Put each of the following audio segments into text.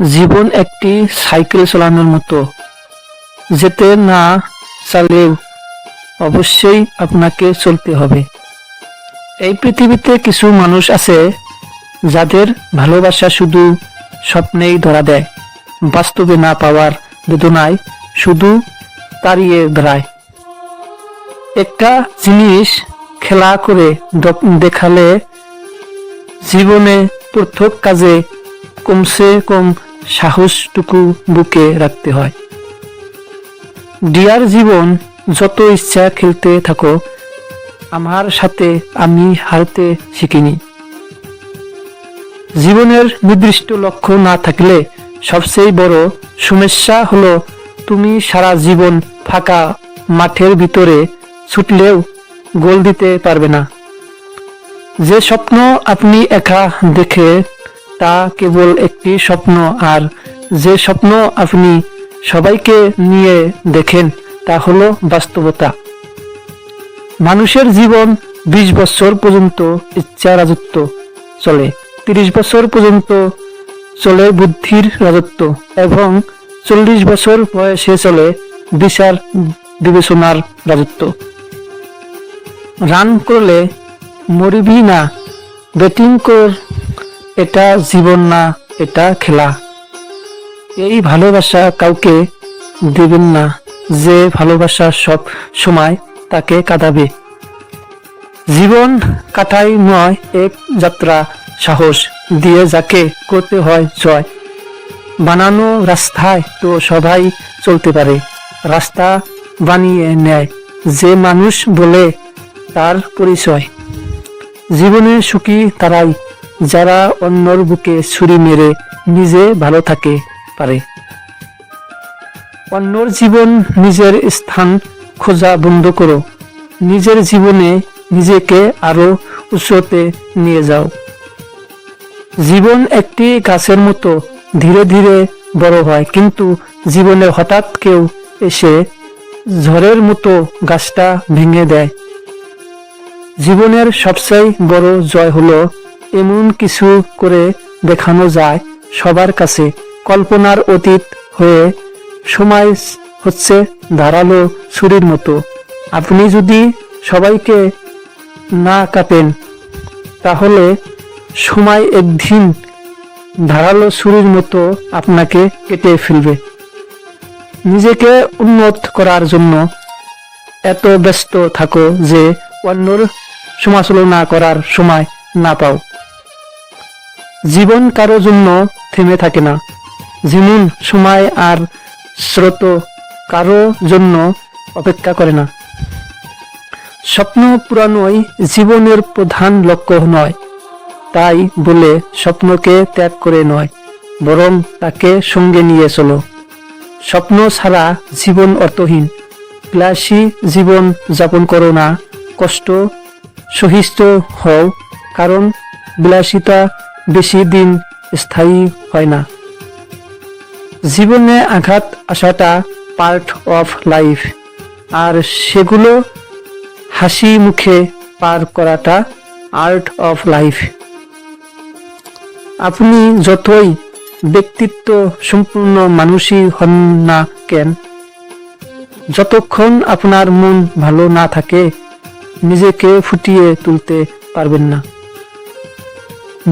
জীবন একটি সাইকেল চালানোর মতো। যেতে না চালেও অবশ্যই আপনাকে চলতে হবে। এই পৃথিবীতে কিছু মানুষ আছে যাদের ভালোবাসা শুধু স্বপ্নেই ধরা দেয়, বাস্তবে না পাওয়ার বেদনায় শুধু তাড়িয়ে দাঁড়ায় একটা জিনিস খেলা করে দেখালে জীবনে প্রত্যেক কাজে কমসে কম সাহসটুকু বুকে রাখতে হয়। ডিয়ার জীবন যত ইচ্ছা খেলতে থাকো, আমার সাথে আমি হারতে শিখিনি। জীবনের নির্দিষ্ট লক্ষ্য না থাকলে সবচেয়ে বড় সমস্যা হলো তুমি সারা জীবন ফাঁকা মাঠের ভিতরে ছুটলেও গোল দিতে পারবে না। যে স্বপ্ন আপনি একা দেখে তা কেবল একটি স্বপ্ন, আর যে স্বপ্ন আপনি সবাইকে নিয়ে দেখেন, তা হলো বাস্তবতা। মানুষের জীবন বিশ বছর পর্যন্ত ইচ্ছা রাজত্ব চলে, তিরিশ বছর পর্যন্ত চলে বুদ্ধির রাজত্ব, এবং চল্লিশ বছর বয়সে চলে বিচার বিবেচনার রাজত্ব। রান করলে মরিবি না, ব্যাটিং কর এটা জীবন না, এটা খেলা। এই ভালোবাসা কাউকে দেবেন না, যে ভালোবাসা সব সময় তাকে কাঁদাবে। জীবন কাটাই নয়, এক যাত্রা, সাহস দিয়ে যাকে করতে হয় জয়। বানানো রাস্তায় তো সবাই চলতে পারে, রাস্তা বানিয়ে নেয়, যে মানুষ বলে তার পরিচয়। জীবনে সুখী তারাই যারা অন্যর বুকে ছুরি মেরে নিজে ভালো থাকে, পারে। অন্যর জীবন নিজের স্থান খোঁজা বন্ধ করো। নিজের জীবনে নিজেকে আরও উচ্চতে নিয়ে যাও। জীবন একটি গাছের মতো ধীরে ধীরে বড় হয়, কিন্তু জীবনে হঠাৎ কেউ এসে ঝড়ের মতো গাছটা ভেঙে দেয়। জীবনের সবচেয়ে বড় জয় হলো এমন কিছু করে দেখানো যায় সবার কাছে। কল্পনার অতীত হয়ে সময় হচ্ছে ধারালো ছুরির মতো। আপনি যদি সবাইকে না কাঁপেন, তাহলে সময় একদিন ধারালো ছুরির মতো আপনাকে কেটে ফেলবে। নিজেকে উন্নত করার জন্য এত ব্যস্ত থাকো যে অন্যর সমালোচনা করার সময় না পাও। জীবন কারও জন্য থেমে থাকে না। যেমন সময় আর স্রোত কারও জন্য অপেক্ষা করে না। স্বপ্ন পুরানোই জীবনের প্রধান লক্ষ্য নয়। তাই বলে স্বপ্নকে ত্যাগ করে নয়, বরং তাকে সঙ্গে নিয়ে চলো। স্বপ্ন ছাড়া জীবন অর্থহীন। বিলাসী জীবন যাপন করো না, কষ্ট সহিষ্ঠ হও, কারণ বিলাসিতা বেশি দিন স্থায়ী হয় না। জীবনে আঘাত আসাটা পার্ট অফ লাইফ আর সেগুলো হাসি মুখে পার করাটা আর্ট অফ লাইফ আপনি যতই ব্যক্তিত্ব সম্পূর্ণ মানুষই হন না কেন, যতক্ষণ আপনার মন ভালো না থাকে, নিজেকে ফুটিয়ে তুলতে পারবেন না।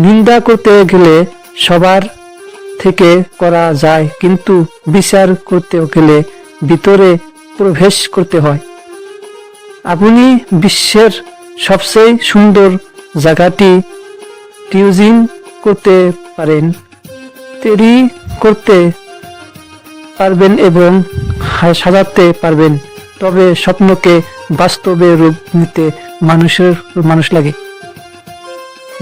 নিন্দা করতে গেলে সবার থেকে করা যায়, কিন্তু বিচার করতে গেলে ভিতরে প্রবেশ করতে হয়। আপনি বিশ্বের সবচেয়ে সুন্দর জায়গাটি টিউজিং করতে পারেন, তৈরি করতে পারবেন এবং সাজাতে পারবেন, তবে স্বপ্নকে বাস্তবে রূপ নিতে মানুষের মানুষ লাগে।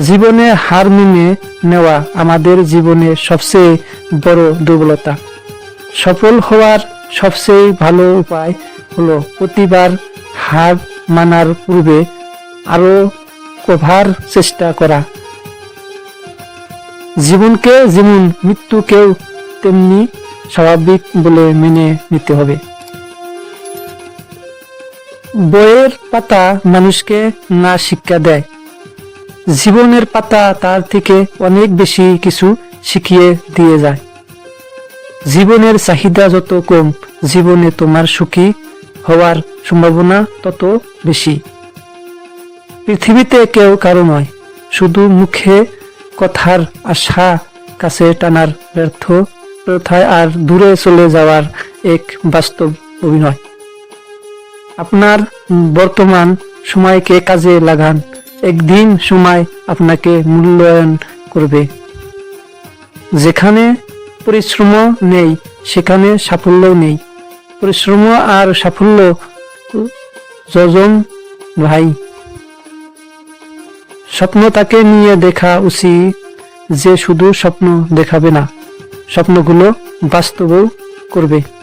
জীবনে হার মেনে নেওয়া আমাদের জীবনে সবচেয়ে বড় দুর্বলতা। সফল হওয়ার সবচেয়ে ভালো উপায় হলো প্রতিবার হার মানার পূর্বে আরও কভার চেষ্টা করা। জীবনকে যেমন মৃত্যুকেও তেমনি স্বাভাবিক বলে মেনে নিতে হবে। বইয়ের পাতা মানুষকে না শিক্ষা দেয় জীবনের পাতা তার থেকে অনেক বেশি কিছু শিখিয়ে দিয়ে যায়। জীবনের চাহিদা যত কম, জীবনে তোমার সুখী হওয়ার সম্ভাবনা তত বেশি। পৃথিবীতে কেউ কারও নয়, শুধু মুখে কথার আশা কাছে টানার ব্যর্থ প্রথায় আর দূরে চলে যাওয়ার এক বাস্তব অভিনয়। আপনার বর্তমান সময়কে কাজে লাগান। একদিন সময় আপনাকে মূল্যায়ন করবে। যেখানে পরিশ্রম নেই, সেখানে সাফল্য নেই। পরিশ্রম আর সাফল্য যজন ভাই। স্বপ্ন তাকে নিয়ে দেখা উচিত, যে শুধু স্বপ্ন দেখাবে না, স্বপ্নগুলো বাস্তবও করবে।